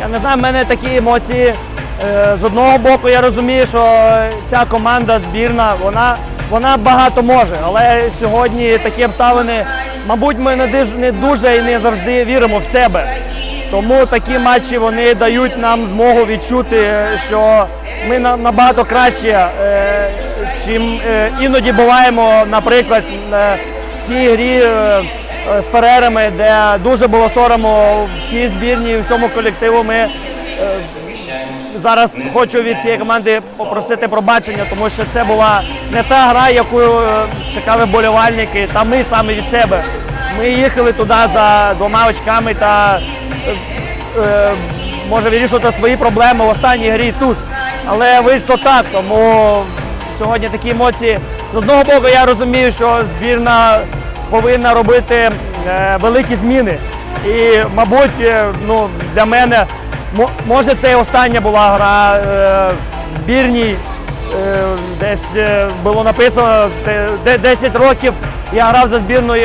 Я не знаю, в мене такі емоції. Е, З одного боку, я розумію, що ця команда збірна, вона, вона багато може. Але сьогодні такі обставини, мабуть, ми не дуже і не завжди віримо в себе. Тому такі матчі вони дають нам змогу відчути, що ми набагато краще, е, чим е, іноді буваємо, наприклад, в тій грі з Ферерами, де дуже було сорому всій збірні, всьому колективу. Ми е, зараз хочу від цієї команди попросити пробачення, тому що це була не та гра, яку е, чекали болівальники, та ми саме від себе. Ми їхали туди за двома очками та е, е, може вирішувати свої проблеми в останній грі тут. Але вийшло так, тому сьогодні такі емоції. З одного боку, я розумію, що збірна повинна робити е, великі зміни. І, мабуть, е, ну, для мене може це і остання була гра е, в збірній. Десь було написано де- 10 років я грав за збірну.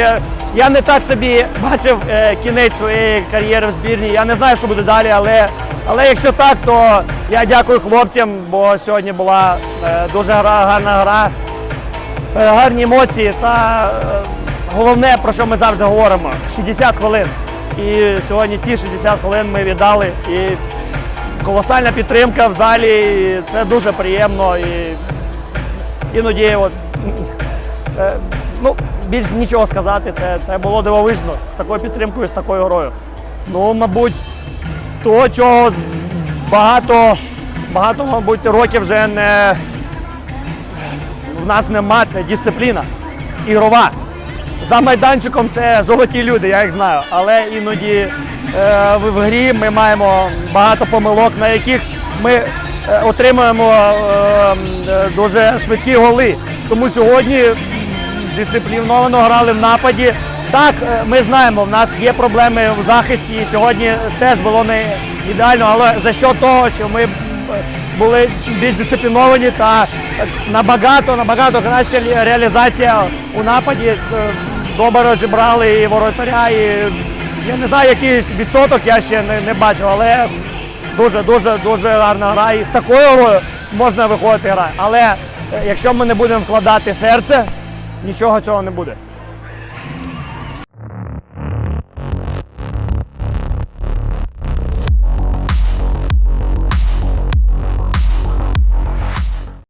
Я, не так собі бачив кінець своєї кар'єри в збірні. Я не знаю, що буде далі, але, але якщо так, то я дякую хлопцям, бо сьогодні була дуже гарна гра, гарні емоції та головне, про що ми завжди говоримо 60 хвилин. І сьогодні ці 60 хвилин ми віддали. І колосальна підтримка в залі. І це дуже приємно. І іноді от, е, ну, більш нічого сказати. Це, це було дивовижно з такою підтримкою, з такою грою. Ну, мабуть, того, чого багато, багато, мабуть, років вже не в нас нема, це дисципліна ігрова. За майданчиком це золоті люди, я їх знаю. Але іноді е, в, грі ми маємо багато помилок, на яких ми е, отримуємо е, е, дуже швидкі голи. Тому сьогодні дисципліновано грали в нападі. Так, ми знаємо, в нас є проблеми в захисті. Сьогодні теж було не ідеально, але за що того, що ми були більш дисципліновані та набагато, набагато краща реалізація у нападі. Е, Добре розібрали і воротаря, і я не знаю, який відсоток я ще не, не бачив, але дуже, дуже, гарна гра. І з такою грою можна виходити грати. Але е, якщо ми не будемо вкладати серце, нічого цього не буде.